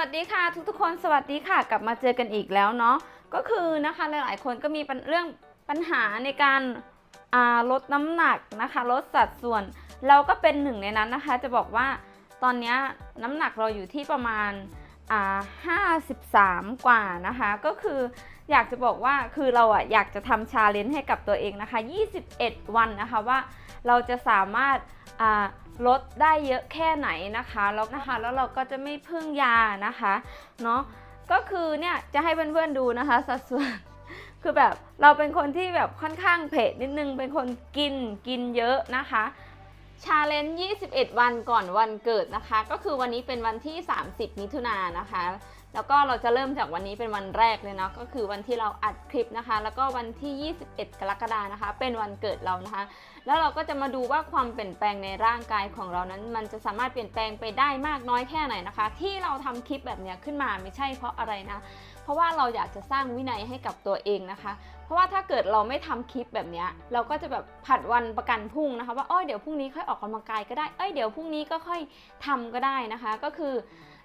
วัสดีค่ะทุกๆคนสวัสดีค่ะ กลับมาเจอกันอีกแล้วเนาะก็คือนะคะหลายๆคนก็มีเรื่องปัญหาในการาลดน้ำหนักนะคะลดสัดส่วน เราก็เป็นหนึ่งในนั้นนะคะ จะบอกว่าตอนนี้น้ำหนักเราอยู่ที่ประมาณ 53 กว่านะคะ ก็คืออยากจะบอกว่าคือเราอะอยากจะทำชาเลนจ์ให้กับตัวเองนะคะ 21 วันนะคะว่าเราจะสามารถลดได้เยอะแค่ไหนนะคะแล้วนะคะแล้วเราก็จะไม่พึ่งยานะคะเนาะก็คือเนี่ยจะให้เพื่อนๆดูนะคะสัดส่วนคือแบบเราเป็นคนที่แบบค่อนข้างเผ็ดนิดนึงเป็นคนกินกินเยอะนะคะ ชาเลนจ์21 วันก่อนวันเกิดนะคะ ก็คือวันนี้เป็นวันที่ 30 มิถุนายนนะคะ แล้วก็เราจะเริ่มจากวันนี้เป็นวันแรกเลยเนาะ ก็คือวันที่เราอัดคลิปนะคะ แล้วก็วันที่ 21 กรกฎานะคะ เป็นวันเกิดเรานะคะ แล้วเราก็จะมาดูว่าความเปลี่ยนแปลงในร่างกายของเรานั้น มันจะสามารถเปลี่ยนแปลงไปได้มากน้อยแค่ไหนนะคะ ที่เราทำคลิปแบบเนี้ยขึ้นมาไม่ใช่เพราะอะไรนะ เพราะว่าเราอยากจะสร้างวินัยให้กับตัวเองนะคะ ราะว่าถ้าเกิดเราไม่ทำคลิปแบบนี้เราก็จะแบบผัดวันประกันพรุ่งนะคะ ว่าเอ้ยเดี๋ยวพรุ่งนี้ค่อยออกกำลังกายก็ได้ เอ้ยเดี๋ยวพรุ่งนี้ก็ค่อยทำก็ได้นะคะ ก็คือ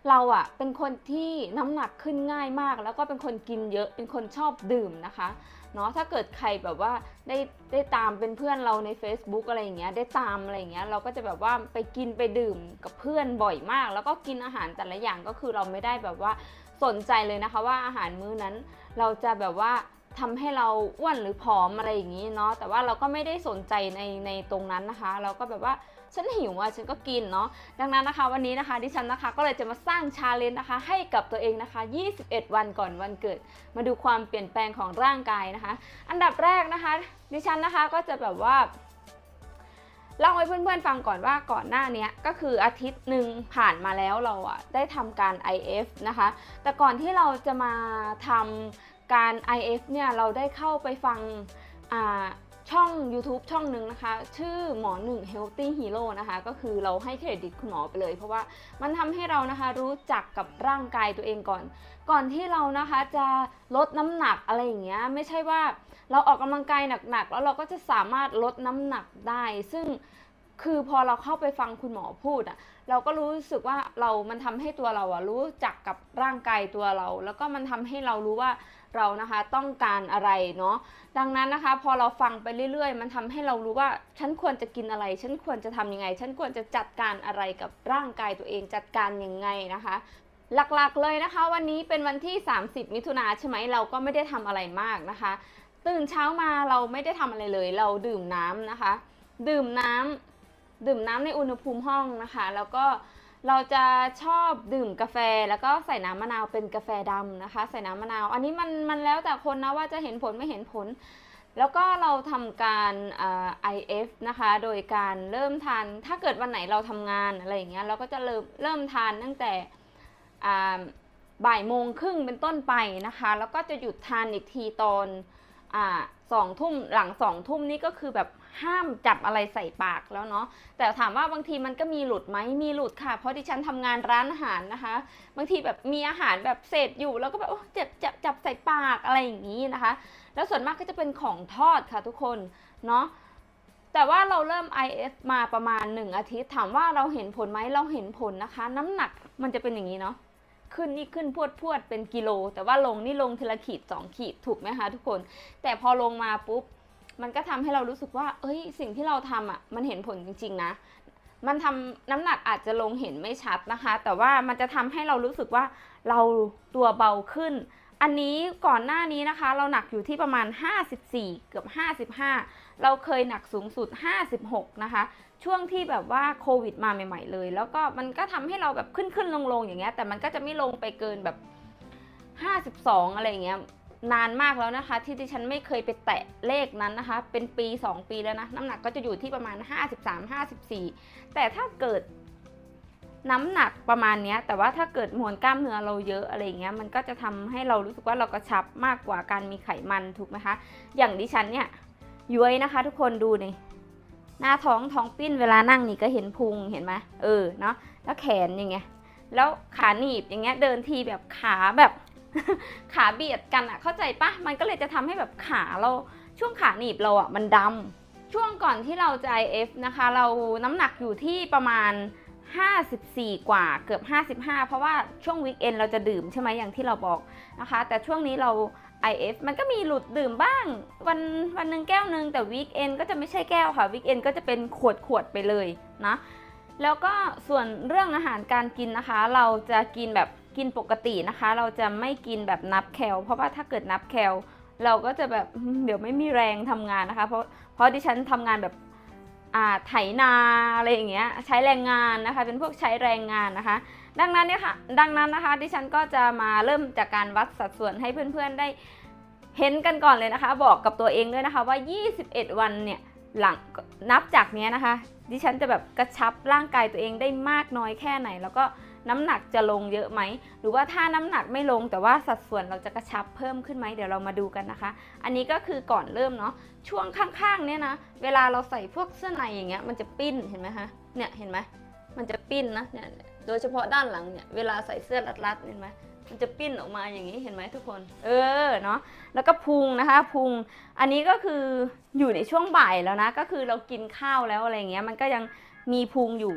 เราอะเป็นคนที่น้ำหนักขึ้นง่ายมาก แล้วก็เป็นคนกินเยอะเป็นคนชอบดื่มนะคะเนาะถ้าเกิดใครแบบว่าได้ได้ตามเป็นเพื่อนเราใน Facebook อะไรอย่างเงี้ยได้ตามอะไรอย่างเงี้ยเราก็จะแบบว่าไปกินไปดื่มกับเพื่อนบ่อยมาก แล้วก็กินอาหารแต่ละอย่างก็คือเราไม่ได้แบบว่าสนใจเลยนะคะ ว่าอาหารมื้อนั้นเราจะแบบว่า ทำให้เราอ้วนหรือผอมอะไรอย่างนี้เนาะแต่ว่าเราก็ไม่ได้สนใจในในตรงนั้นนะคะ เราก็แบบว่าฉันหิวอะฉันก็กินเนาะดังนั้นนะคะ วันนี้นะคะดิฉันนะคะก็เลยจะมาสร้างชาเลนจ์นะคะ ให้กับตัวเองนะคะ 21 วันก่อนวันเกิด มาดูความเปลี่ยนแปลงของร่างกายนะคะ อันดับแรกนะคะ ดิฉันนะคะก็จะแบบว่าเล่าให้เพื่อนๆฟังก่อนว่าก่อนหน้านี้ก็คืออาทิตย์หนึ่งผ่านมาแล้วเราอะได้ทำการ IF นะคะ แต่ก่อนที่เราจะมาทำ การ IF เนี่ยเราได้เข้าไปฟังช่อง YouTube ช่องหนึ่งนะคะ ชื่อหมอหนึ่ง Healthy Hero นะคะ ก็คือเราให้เครดิตคุณหมอไปเลย เพราะว่ามันทำให้เรานะคะรู้จักกับร่างกายตัวเองก่อน ก่อนที่เรานะคะจะลดน้ำหนักอะไรอย่างเงี้ยไม่ใช่ว่าเราออกกำลังกายหนักๆ แล้วเราก็จะสามารถลดน้ำหนักได้ ซึ่ง คือพอเราเข้าไปฟังคุณหมอพูดอะเราก็รู้สึกว่าเรามันทำให้ตัวเราอะรู้จักกับร่างกายตัวเรา แล้วก็มันทำให้เรารู้ว่าเรานะคะต้องการอะไรเนาะดังนั้นนะคะ พอเราฟังไปเรื่อย ๆ มันทำให้เรารู้ว่าฉันควรจะกินอะไร ฉันควรจะทำยังไง ฉันควรจะจัดการอะไรกับร่างกายตัวเองจัดการยังไงนะคะหลักๆเลยนะคะ วันนี้เป็นวันที่ 30 มิถุนาใช่ไหมเราก็ไม่ได้ทำอะไรมากนะคะ ตื่นเช้ามาเราไม่ได้ทำอะไรเลย เราดื่มน้ำนะคะ ดื่มน้ำ ดื่มน้ำในอุณหภูมิห้องนะคะ แล้วก็เราจะชอบดื่มกาแฟแล้วก็ใส่น้ำมะนาวเป็นกาแฟดำนะคะ ใส่น้ำมะนาว อันนี้มันมันแล้วแต่คนนะว่าจะเห็นผลไม่เห็นผล แล้วก็เราทำการ IF นะคะ โดยการเริ่มทาน ถ้าเกิดวันไหนเราทำงานอะไรอย่างเงี้ยเราก็จะเริ่มเริ่มทานตั้งแต่บ่ายโมงครึ่งเป็นต้นไปนะคะ แล้วก็จะหยุดทานอีกทีตอนอ่า สองทุ่มหลังสองทุ่มนี่ก็คือแบบห้ามจับอะไรใส่ปากแล้วเนาะแต่ถามว่าบางทีมันก็มีหลุดไหมมีหลุดค่ะ เพราะดิฉันทำงานร้านอาหารนะคะ บางทีแบบมีอาหารแบบเศษอยู่ แล้วก็แบบเจ็บจับจับใส่ปากอะไรอย่างนี้นะคะ แล้วส่วนมากก็จะเป็นของทอดค่ะทุกคนเนาะแต่ว่าเราเริ่ม IF มาประมาณ 1 อาทิตย์ ถามว่าเราเห็นผลไหมเราเห็นผลนะคะ น้ำหนักมันจะเป็นอย่างนี้เนาะ ขึ้นนี่ขึ้นพวดพวดเป็นกิโล แต่ว่าลงนี่ลงทีละขีด2ขีดถูกไหมคะทุกคน แต่พอลงมาปุ๊บ มันก็ทำให้เรารู้สึกว่า เอ้ย สิ่งที่เราทำอะ มันเห็นผลจริง ๆ นะ มันทำน้ำหนักอาจจะลงเห็นไม่ชัดนะคะ แต่ว่ามันจะทำให้เรารู้สึกว่าเราตัวเบาขึ้น อันนี้ก่อนหน้านี้นะคะ เราหนักอยู่ที่ประมาณ 54 เกือบ 55 เราเคยหนักสูงสุด 56 นะคะ ช่วงที่แบบว่าโควิดมาใหม่ ๆ เลย แล้วก็มันก็ทำให้เราแบบขึ้นขึ้นลงลงๆอย่างเงี้ย แต่มันก็จะไม่ลงไปเกินแบบ 52 อะไรเงี้ย นานมากแล้วนะคะ ที่ดิฉันไม่เคยไปแตะเลขนั้นนะคะ เป็นปี 2 ปีแล้วนะ น้ำหนักก็จะอยู่ที่ประมาณ 53 54 แต่ถ้าเกิด น้ำหนักประมาณนี้แต่ว่าถ้าเกิดมวลกล้ามเนื้อเราเยอะอะไรอย่างเงี้ยมันก็จะทำให้เรารู้สึกว่าเรากระชับมากกว่าการมีไขมันถูกไหมคะ อย่างดิฉันเนี่ยย้วยนะคะ ทุกคนดูนี่หน้าท้องท้องปิ้นเวลานั่งนี่ก็เห็นพุงเห็นไหมเออเนาะแล้วแขนอย่างเงี้ยแล้วขาหนีบอย่างเงี้ยเดินทีแบบขาแบบขาเบียดกันอะเข้าใจปะมันก็เลยจะทำให้แบบขาเราช่วงขาหนีบเราอะมันดำช่วงก่อนที่เราจะ IF นะคะ เราน้ำหนักอยู่ที่ประมาณ 54 กว่าเกือบ 55 เพราะว่าช่วงวีคเอนเราจะดื่มใช่ไหมอย่างที่เราบอกนะคะ แต่ช่วงนี้เรา IF มันก็มีหลุดดื่มบ้าง วันวันหนึ่งแก้วหนึ่งแต่วีคเอนก็จะไม่ใช่แก้วค่ะวีคเอนก็จะเป็นขวดขวดไปเลยนะแล้วก็ส่วนเรื่องอาหารการกินนะคะ เราจะกินแบบกินปกตินะคะ เราจะไม่กินแบบนับแคลเพราะว่าถ้าเกิดนับแคลเราก็จะแบบเดี๋ยวไม่มีแรงทำงานนะคะ เพราะเพราะดิฉันทำงานแบบ ไถนาอะไรอย่างเงี้ยใช้แรงงานนะคะ เป็นพวกใช้แรงงานนะคะ ดังนั้นเนี่ยค่ะดังนั้นนะคะดิฉันก็จะมาเริ่มจากการวัดสัดส่วนให้เพื่อนๆได้เห็นกันก่อนเลยนะคะ บอกกับตัวเองด้วยนะคะว่า 21 วันเนี่ยหลังนับจากเนี้ยนะคะ ดิฉันจะแบบกระชับร่างกายตัวเองได้มากน้อยแค่ไหน แล้วก็ น้ำหนักจะลงเยอะไหม หรือว่าถ้าน้ำหนักไม่ลงแต่ว่าสัดส่วนเราจะกระชับเพิ่มขึ้นไหมเดี๋ยวเรามาดูกันนะคะ อันนี้ก็คือก่อนเริ่มเนาะช่วงข้างๆเนี่ยนะเวลาเราใส่พวกเสื้อในอย่างเงี้ยมันจะปิ้นเห็นไหมคะเนี่ยเห็นไหมมันจะปิ้นนะเนี่ยโดยเฉพาะด้านหลังเนี่ยเวลาใส่เสื้อรัดๆเห็นไหมมันจะปิ้นออกมาอย่างนี้เห็นไหมทุกคน เออเนาะแล้วก็พุงนะคะ พุงอันนี้ก็คืออยู่ในช่วงบ่ายแล้วนะ ก็คือเรากินข้าวแล้วอะไรเงี้ย มันก็ยังมีพุงอยู่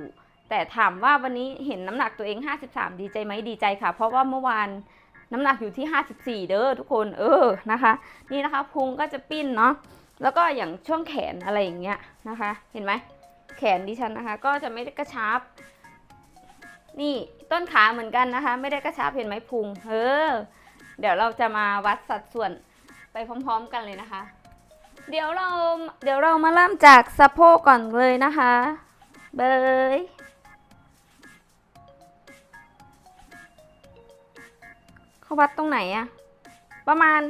แต่ถามว่าวันนี้เห็นน้ำหนักตัวเอง 53 ดีใจไหมดีใจค่ะ เพราะว่าเมื่อวานน้ำหนักอยู่ที่ 54 เด้อทุกคน เออนะคะ นี่นะคะพุงก็จะปิ้นเนาะแล้วก็อย่างช่วงแขนอะไรอย่างเงี้ยนะคะ เห็นไหมแขนดิฉันนะคะ ก็จะไม่ได้กระชับ นี่ต้นขาเหมือนกันนะคะ ไม่ได้กระชับเห็นไหมพุงเออเดี๋ยวเราจะมาวัดสัดส่วนไปพร้อม ๆ กันเลยนะคะ เดี๋ยวเราเดี๋ยวเรามาเริ่มจากสะโพกก่อนเลยนะคะ เบย เขาวัดตรงไหนอะประมาณ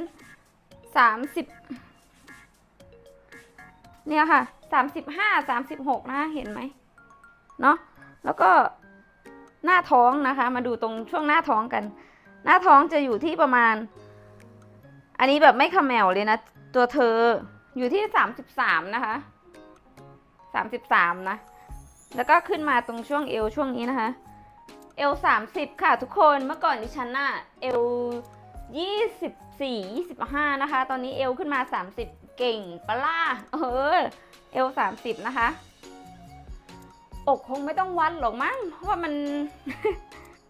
สามสิบเนี่ยค่ะสามสิบห้าสามสิบหกนะเห็นไหมเนาะแล้วก็หน้าท้องนะคะ มาดูตรงช่วงหน้าท้องกัน หน้าท้องจะอยู่ที่ประมาณ อันนี้แบบไม่ขมแมวเลยนะ ตัวเธออยู่ที่สามสิบสามนะคะสามสิบสามนะ แล้วก็ขึ้นมาตรงช่วงเอวช่วงนี้นะคะ เอลสามสิบค่ะทุกคนเมื่อก่อนดิฉันน่ะเอลยี่สิบสี่ยี่สิบห้านะคะ ตอนนี้เอลขึ้นมาสามสิบเก่งปล่าเออเอลสามสิบนะคะ อกคงไม่ต้องวัดหรอกมั้งเพราะว่ามัน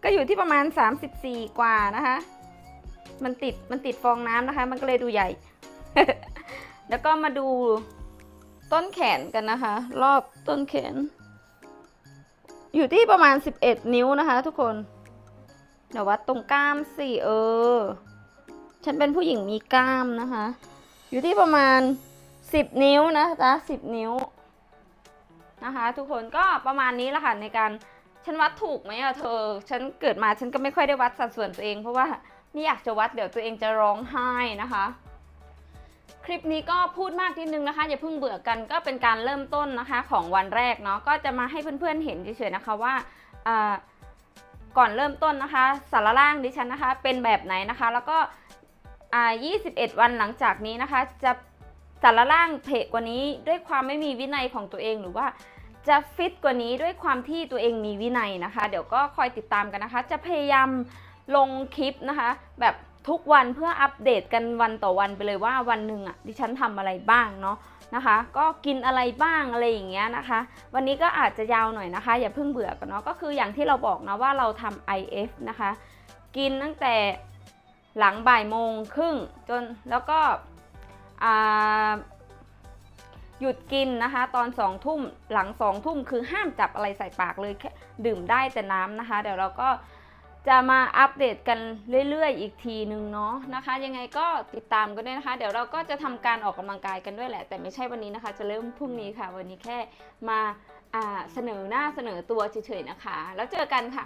ก็อยู่ที่ประมาณ 34 กว่านะคะ มันติดมันติดฟองน้ำนะคะ มันก็เลยดูใหญ่ แล้วก็มาดูต้นแขนกันนะคะ รอบต้นแขน อยู่ที่ประมาณ 11 นิ้วนะคะ ทุกคนเดี๋ยววัดตรงกล้ามสิเออ ฉันเป็นผู้หญิงมีกล้ามนะคะ อยู่ที่ประมาณ 10 นิ้วนะจ๊ะ10 นิ้วนะคะ ทุกคนก็ประมาณนี้แหละค่ะในการฉันวัดถูกไหมอะเธอ ฉันเกิดมาฉันก็ไม่ค่อยได้วัดสัดส่วนตัวเอง เพราะว่าไม่อยากจะวัดเดี๋ยวตัวเองจะร้องไห้นะคะ ลิปนี้ก็พูดมากนิดนึงนะคะอย่าเพิ่งเบื่อกันก็เป็นการเริ่มต้นนะคะของวันแรกเนาะก็จะมาให้เพื่อนๆเห็นเฉยๆนะคะว่าก่อนเริ่มต้นนะคะสารล่างดิฉันนะคะ เป็นแบบไหนนะคะ แล้วก็ 21 วันหลังจากนี้นะคะ จะสารล่างเพกกว่านี้ด้วยความไม่มีวินัยของตัวเองหรือว่าจะฟิตกว่านี้ด้วยความที่ตัวเองมีวินัยนะคะ เดี๋ยวก็คอยติดตามกันนะคะ จะพยายามลงคลิปนะคะ แบบ ทุกวันเพื่ออัปเดตกันวันต่อวันไปเลยว่าวันหนึ่งอะดิฉันทำอะไรบ้างเนาะนะคะ ก็กินอะไรบ้างอะไรอย่างเงี้ยนะคะ วันนี้ก็อาจจะยาวหน่อยนะคะ อย่าเพิ่งเบื่อกันเนาะก็คืออย่างที่เราบอกนะว่าเราทำ IF นะคะ กินตั้งแต่หลังบ่ายโมงครึ่งจนแล้วก็หยุดกินนะคะ ตอนสองทุ่มหลังสองทุ่มคือห้ามจับอะไรใส่ปากเลยแค่ดื่มได้แต่น้ำนะคะ เดี๋ยวเราก็ จะมาอัปเดตกันเรื่อยๆ อีกทีหนึ่งเนาะนะคะ ยังไงก็ติดตามกันด้วยนะคะ เดี๋ยวเราก็จะทำการออกกำลังกายกันด้วยแหละ แต่ไม่ใช่วันนี้นะคะ จะเริ่มพรุ่งนี้ค่ะ วันนี้แค่มาเสนอหน้าเสนอตัวเฉยๆนะคะ แล้วเจอกันค่ะ